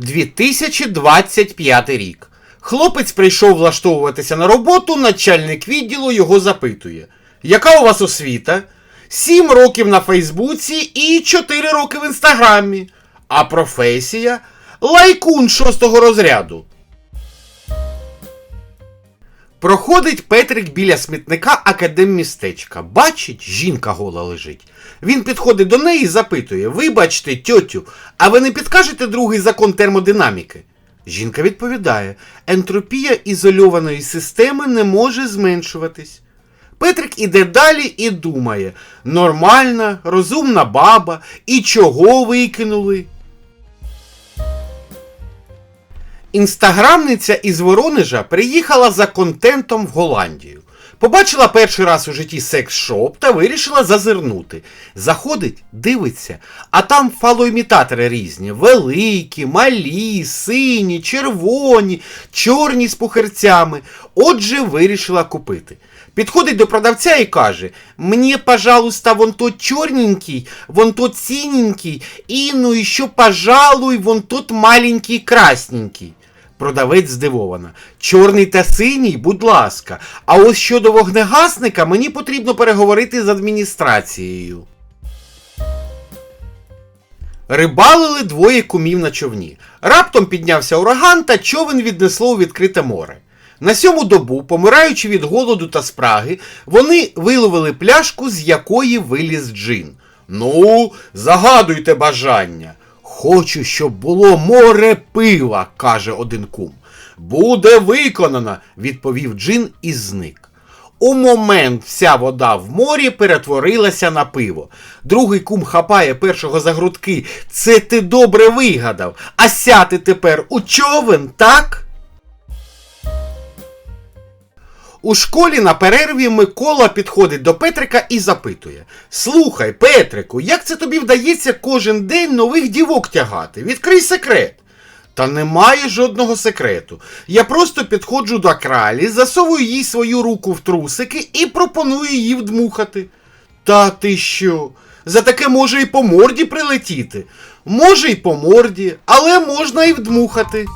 2025 рік. Хлопець прийшов влаштовуватися на роботу, начальник відділу його запитує: Яка у вас освіта? 7 років на Фейсбуці і 4 роки в інстаграмі. А професія лайкун шостого розряду. Проходить Петрик біля смітника академмістечка. Бачить, жінка гола лежить. Він підходить до неї і запитує: Вибачте, тьотю, а ви не підкажете другий закон термодинаміки? Жінка відповідає: ентропія ізольованої системи не може зменшуватись. Петрик іде далі і думає: нормальна, розумна баба, і чого викинули? Інстаграмниця із Воронежа приїхала за контентом в Голландію. Побачила перший раз у житті секс-шоп та вирішила зазирнути. Заходить, дивиться, а там фалоімітатори різні: великі, малі, сині, червоні, чорні з пухирцями. Отже, вирішила купити. Підходить до продавця і каже: Мені, пожалуйста, вон тот чорненький, вон тот синенький, і ну і що, пожалуй, вон тот маленький красненький. Продавець здивована. Чорний та синій, будь ласка. А ось щодо вогнегасника мені потрібно переговорити з адміністрацією. Рибалили двоє кумів на човні. Раптом піднявся ураган та човен віднесло у відкрите море. На сьому добу, помираючи від голоду та спраги, вони виловили пляшку, з якої виліз джин. Ну, загадуйте бажання. Хочу, щоб було море пива, каже один кум. Буде виконано, відповів джин і зник. У момент вся вода в морі перетворилася на пиво. Другий кум хапає першого за грудки. Це ти добре вигадав. А сяти тепер у човен, так? У школі на перерві Микола підходить до Петрика і запитує: Слухай, Петрику, як це тобі вдається кожен день нових дівок тягати? Відкрий секрет. Та немає жодного секрету. Я просто підходжу до кралі, засовую їй свою руку в трусики і пропоную її вдмухати. Та ти що? За таке може і по морді прилетіти. Може і по морді, але можна і вдмухати.